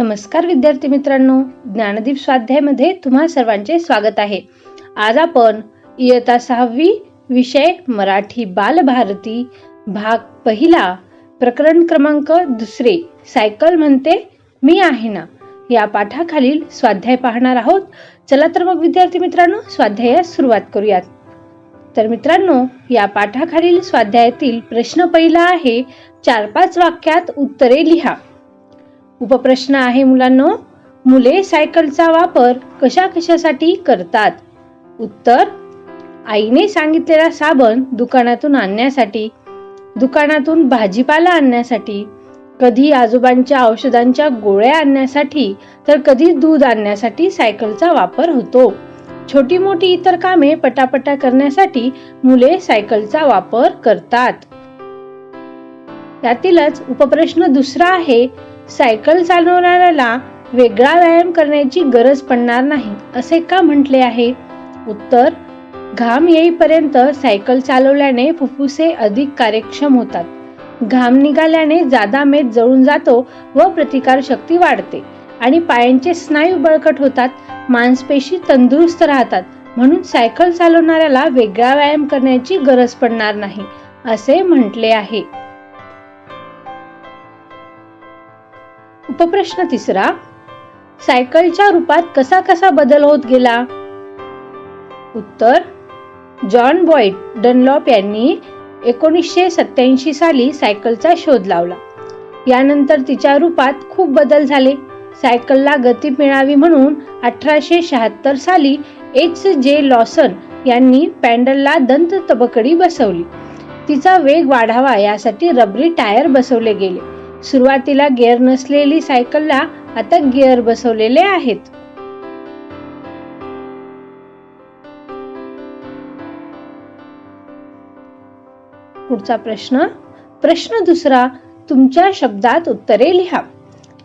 नमस्कार विद्यार्थी मित्रांनो ज्ञानदीप स्वाध्यायमध्ये तुम्हा सर्वांचे स्वागत आहे. आज आपण इयता सहावी विषय मराठी बालभारती भाग पहिला प्रकरण क्रमांक दुसरे सायकल म्हणते मी आहे ना? या पाठाखालील स्वाध्याय पाहणार आहोत. चला तर मग विद्यार्थी मित्रांनो स्वाध्यायास सुरुवात करूयात. तर मित्रांनो या पाठाखालील स्वाध्यायातील प्रश्न पहिला आहे चार पाच वाक्यात उत्तरे लिहा. उपप्रश्न आहे मुलांनो. मुले सायकलचा वापर कशा कशासाठी करतात? उत्तर आईने सांगितलेला साबण दुकानातून आणण्यासाठी दुकानातून भाजीपाला आणण्यासाठी कधी आजोबांच्या औषधांच्या गोळ्या आणण्यासाठी तर कधी दूध आणण्यासाठी सायकलचा वापर होतो. छोटी मोठी इतर कामे पटापटा करण्यासाठी मुले सायकलचा वापर करतात. यातीलच उपप्रश्न दुसरा आहे सायकल चालवणाऱ्याला वेगळा व्यायाम करण्याची गरज पडणार नाही असे का म्हटले आहे? उत्तर घाम येईपर्यंत सायकल चालवल्याने फुफ्फुसे अधिक कार्यक्षम होतात. घाम निघाल्याने जादा मेद जळून जातो व प्रतिकार शक्ती वाढते आणि पायांचे स्नायू बळकट होतात मांसपेशी तंदुरुस्त राहतात म्हणून सायकल चालवणाऱ्याला वेगळा व्यायाम करण्याची गरज पडणार नाही असे म्हटले आहे. उपप्रश्न तिसरा सायकलच्या रूपात कसा कसा बदल होत गेला? उत्तर जॉन बॉईट डनलॉप यांनी एकोणीसशे सत्याऐंशी साली सायकलचा शोध लावला. यानंतर तिच्या रूपात खूप बदल झाले. सायकलला गती मिळावी म्हणून अठराशे शहात्तर साली एच जे लॉसन यांनी पॅन्डलला दंत तबकडी बसवली. तिचा वेग वाढावा यासाठी रबरी टायर बसवले गेले. सुरुवातीला गिअर नसलेली सायकलला आता गिअर बसवलेले आहेत. पुढचा प्रश्न प्रश्न दुसरा तुमच्या शब्दात उत्तरे लिहा.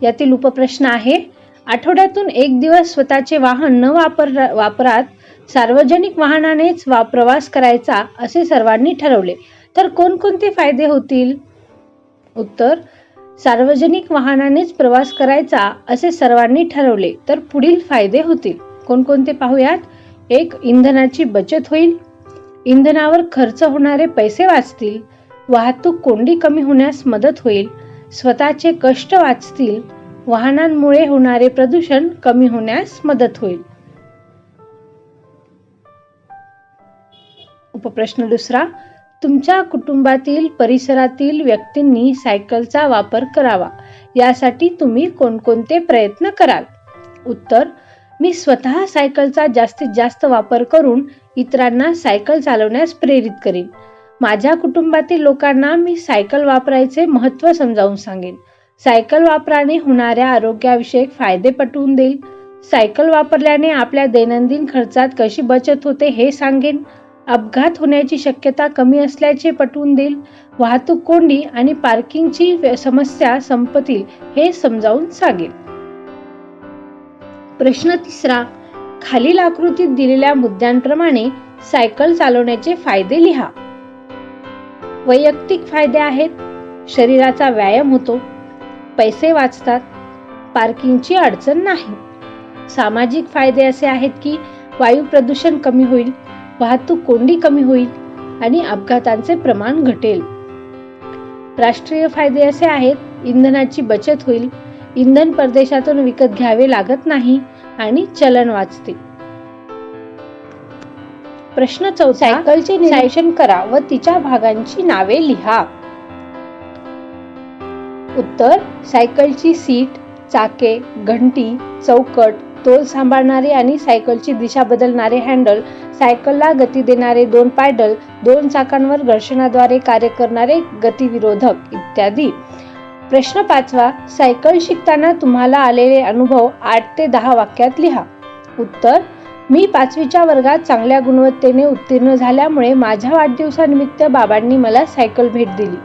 यातील उपप्रश्न आहे आठवड्यातून एक दिवस स्वतःचे वाहन न वापर वापरात सार्वजनिक वाहनानेच वा प्रवास करायचा असे सर्वांनी ठरवले. तर कोणकोणते फायदे होतील? उत्तर सार्वजनिक वाहनानेच प्रवास करायचा असे सर्वांनी ठरवले तर पुढील फायदे होतील. कोणकोणते पाहूयात? एक इंधनाची बचत होईल. इंधनावर खर्च होणारे पैसे वाचतील. वाहतूक कोंडी कमी होण्यास मदत होईल. स्वतःचे कष्ट वाचतील. वाहनांमुळे होणारे प्रदूषण कमी होण्यास मदत होईल. उपप्रश्न दुसरा तुमच्या कुटुंबातील परिसरातील व्यक्तींनी सायकलचा वापर करावा. यासाठी तुम्ही कोणकोणते प्रयत्न कराल? उत्तर मी स्वतः सायकलचा जास्तीत जास्त वापर करून इतरांना सायकल चालवण्यास प्रेरित करीन. माझ्या कुटुंबातील लोकांना मी सायकल वापरायचे महत्त्व समजावून सांगेन. सायकल वापराने होणाऱ्या आरोग्याविषयक फायदे पटवून देईल. सायकल वापरल्याने आपल्या दैनंदिन खर्चात कशी बचत होते हे सांगेन. अपघात होण्याची शक्यता कमी असल्याचे पटवून देईल. वाहतूक कोंडी आणि पार्किंगची समस्या संपतील हे समजावून सांगेल. प्रश्न तिसरा खालील आकृतीत दिलेल्या मुद्द्यांप्रमाणे सायकल चालवण्याचे फायदे लिहा. वैयक्तिक फायदे आहेत शरीराचा व्यायाम होतो पैसे वाचतात पार्किंगची अडचण नाही. सामाजिक फायदे असे आहेत की वायू प्रदूषण कमी होईल वाहतूक कोंडी कमी होईल आणि अपघातांचे प्रमाण घटेल. राष्ट्रीय फायदे असे आहेत इंधनाची बचत होईल इंधन परदेशातून विकत घ्यावे लागत नाही आणि चलन वाचते प्रश्न चौथा सायकलचे निरीक्षण करा व तिच्या भागांची नावे लिहा. उत्तर सायकलची सीट चाके घंटी चौकट तोल सांभाळणारे आणि सायकलची दिशा बदलणारे हँडल सायकलला गती देणारे दोन पायडल दोन चाकांवर घर्षणाद्वारे कार्य करणारे गतिविरोधक इत्यादी. प्रश्न पाचवा सायकल शिकताना तुम्हाला आलेले अनुभव आठ ते दहा वाक्यात लिहा. उत्तर मी पाचवीच्या वर्गात चांगल्या गुणवत्तेने उत्तीर्ण झाल्यामुळे माझ्या वाढदिवसानिमित्त बाबांनी मला सायकल भेट दिली.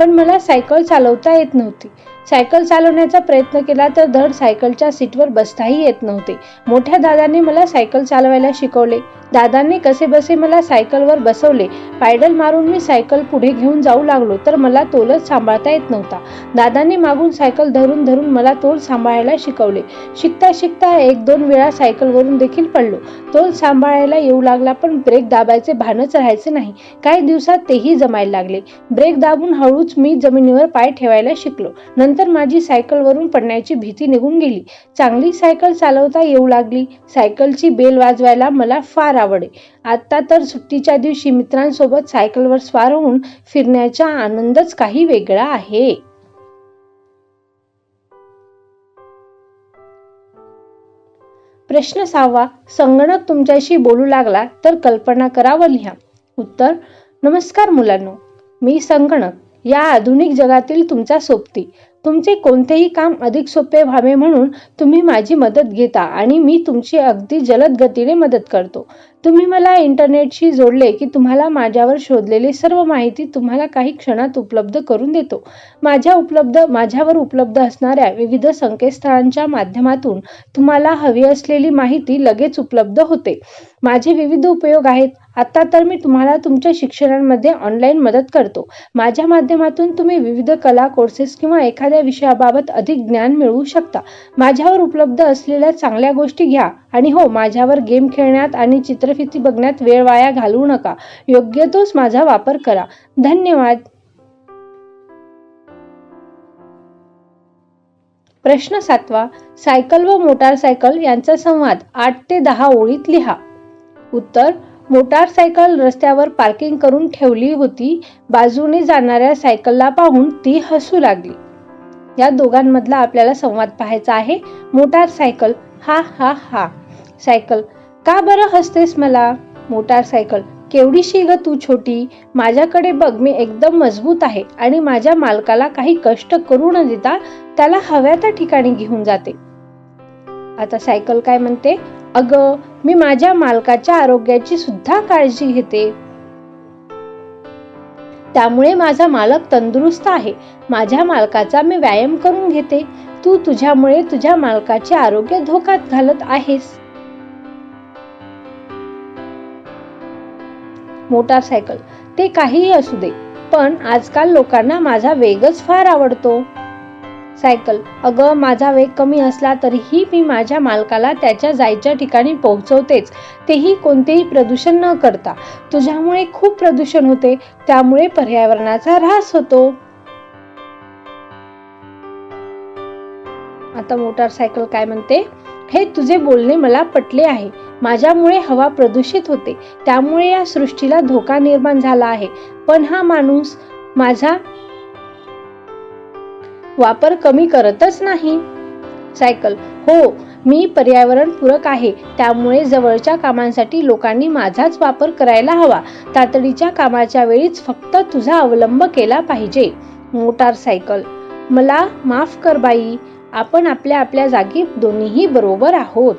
पण मला सायकल चालवता येत नव्हती. सायकल चालवण्याचा प्रयत्न केला तर धड सायकलच्या सीटवर बसताही येत नव्हते. मोठ्या दादाने मला सायकल चालवायला शिकवले. दादांनी कसे बसे मला सायकलवर बसवले. पायडल मारून मी सायकल पुढे घेऊन जाऊ लागलो तर मला तोलच सांभाळता येत नव्हता. दादांनी मागून सायकल धरून धरून मला तोल सांभाळायला शिकवले. शिकता शिकता एक दोन वेळा सायकलवरून देखील पडलो. तोल सांभाळायला येऊ लागला पण ब्रेक दाबायचे भानच राहायचे नाही. काही दिवसात तेही जमायला लागले. ब्रेक दाबून हळूच मी जमिनीवर पाय ठेवायला शिकलो. नंतर माझी सायकलवरून पडण्याची भीती निघून गेली. चांगली सायकल चालवता येऊ लागली. सायकलची बेल वाजवायला मला फार आवडे. आता तर सुट्टीच्या दिवशी मित्रांसोबत सायकलवर स्वार होऊन फिरण्याचा आनंदच काही वेगळा आहे. प्रश्न सहावा संगणक तुमच्याशी बोलू लागला तर कल्पना करा व लिहा. उत्तर नमस्कार मुलांनो. मी संगणक. या आधुनिक जगातील तुमचा सोबती. तुमचे कोणतेही काम अधिक सोपे व्हावे म्हणून तुम्ही माझी मदत घेता आणि मी तुमची अगदी जलद गतीने मदत करतो. तुम्ही मला इंटरनेटशी जोडले की तुम्हाला माझ्यावर शोधलेली सर्व माहिती तुम्हाला काही क्षणात उपलब्ध करून देतो. माझ्या उपलब्ध माझ्यावर उपलब्ध असणाऱ्या विविध संकेतस्थळांच्या माध्यमातून तुम्हाला हवी असलेली माहिती लगेच उपलब्ध होते. माझे विविध उपयोग आहेत. आता तर मी तुम्हाला तुमच्या शिक्षणांमध्ये ऑनलाईन मदत करतो. माझ्या माध्यमातून तुम्ही विविध कला कोर्सेस किंवा एखाद्या विषयाबाबत अधिक ज्ञान मिळवू शकता. माझ्यावर उपलब्ध असलेल्या चांगल्या गोष्टी घ्या. आणि हो माझ्यावर गेम खेळण्यात आणि चित्र चित्रफिती बघण्यात वेळ वाया घालवू नका. योग्य तोच माझा वापर करा. धन्यवाद. प्रश्न सातवा. सायकल व मोटारसायकल यांचा संवाद. आठ ते दहा ओळीत लिहा. उत्तर. मोटारसायकल रस्त्यावर पार्किंग करून ठेवली होती. बाजूने जाणाऱ्या सायकलला पाहून ती हसू लागली. या दोघांमधला आपल्याला संवाद पाहायचा आहे. मोटारसायकल. हा हा हा. सायकल. का बरं हसतेस मला? मोटारसायकल केवढीशी ग तू छोटी? माझ्याकडे बघ मी एकदम मजबूत आहे आणि माझ्या मालकाला काही कष्ट करू न देता त्याला हव्या त्या ठिकाणी घेऊन जाते. आता सायकल काय म्हणते? अग मी माझ्या मालकाच्या आरोग्याची सुद्धा काळजी घेते. त्यामुळे माझा मालक तंदुरुस्त आहे. माझ्या मालकाचा मी व्यायाम करून घेते. तू तुझ्यामुळे तुझ्या मालकाचे आरोग्य धोक्यात घालत आहेस. मोटारसायकल. ते काहीही असू दे पण आजकाल लोकांना माझा वेगच फार आवडतो. सायकल. अगं माझा वेग कमी असला तरीही मी माझ्या मालकाला त्याच्या जायच्या ठिकाणी पोहोचवतेच. तेही कोणतेही प्रदूषण न करता. तुझ्यामुळे खूप प्रदूषण होते त्यामुळे पर्यावरणाचा ऱ्हास होतो. आता मोटारसायकल काय म्हणते? हे तुझे बोलणे मला पटले आहे. माझ्यामुळे हवा प्रदूषित होते. त्यामुळे या सृष्टीला धोका निर्माण झाला आहे. पण हा माणूस माझा वापर कमी करतच नाही. सायकल. हो मी पर्यावरण पूरक आहे. त्यामुळे जवळच्या कामांसाठी लोकांनी माझाच वापर करायला हवा. तातडीच्या कामाच्या वेळीच फक्त तुझा अवलंब केला पाहिजे. मोटारसायकल मला माफ कर बाई. आपण आपल्या आपल्या जागी दोन्हीही बरोबर आहोत.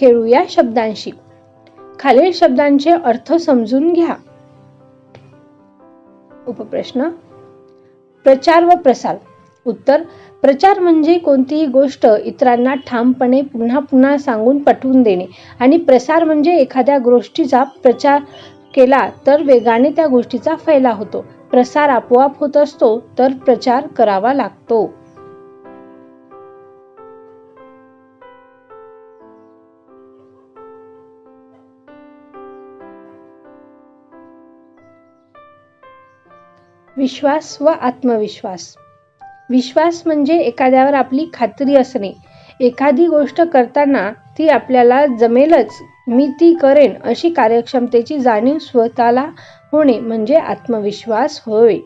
खेळूया शब्दांशी. खालील शब्दांचे अर्थ समजून घ्या. उपप्रश्न. प्रचार व प्रसार. उत्तर. प्रचार म्हणजे कोणतीही गोष्ट इतरांना ठामपणे पुन्हा पुन्हा सांगून पटवून देणे आणि प्रसार म्हणजे एखाद्या गोष्टीचा प्रचार केला तर वेगाने त्या गोष्टीचा फैला होतो. प्रसार आपोआप होत असतो तर प्रचार करावा लागतो. विश्वास व आत्मविश्वास. विश्वास म्हणजे एखाद्यावर आपली खात्री असणे. एखादी गोष्ट करताना ती आपल्याला जमेलच मी ती करेन अशी कार्यक्षमतेची जाणीव स्वतःला होणे म्हणजे आत्मविश्वास होय.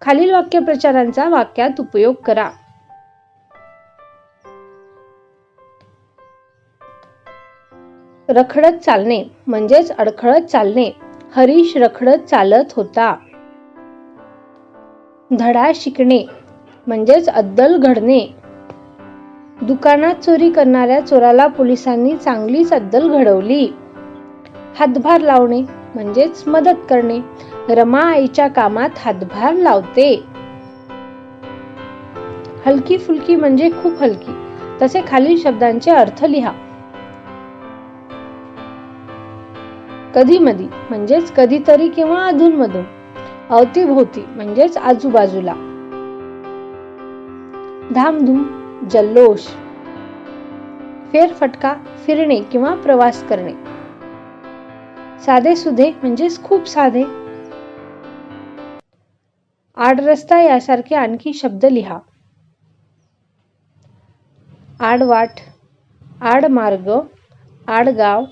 खालील वाक्यप्रचारांचा वाक्यात उपयोग करा. रखडत चालणे म्हणजेच अडखळत चालणे. हरीश रखडत चालत होता. धडा शिकणे म्हणजेच अद्दल घडणे. दुकानात चोरी करणाऱ्या चोराला पोलिसांनी चांगलीच अद्दल घडवली. हातभार लावणे म्हणजेच मदत करणे. रमा आईच्या कामात हातभार लावते. हलकी फुलकी म्हणजे खूप हलकी. तसे खालील शब्दांचे अर्थ लिहा. कधी मधी म्हणजेच कधीतरी किंवा अधूनमधून. अवतीभोवती म्हणजेच आजूबाजूला. धामधूम जल्लोष. फेरफटका फिरणे किंवा प्रवास करणे. साधे सुधे म्हणजेच खूप साधे. आडरस्ता यासारखे आणखी शब्द लिहा. आडवाट आडमार्ग आडगाव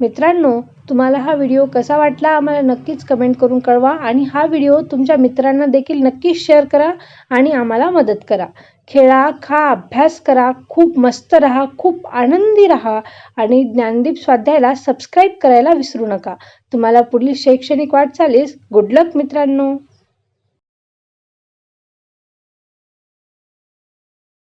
मित्रांनो तुम्हाला हा व्हिडिओ कसा वाटला आम्हाला नक्कीच कमेंट करून कळवा आणि हा व्हिडिओ तुमच्या मित्रांना देखील नक्कीच शेअर करा आणि आम्हाला मदत करा. खेळा खा अभ्यास करा खूप मस्त राहा खूप आनंदी राहा आणि ज्ञानदीप स्वाध्यायला सबस्क्राईब करायला विसरू नका. तुम्हाला पुढील शैक्षणिक वाटचालीस गुड लक मित्रांनो!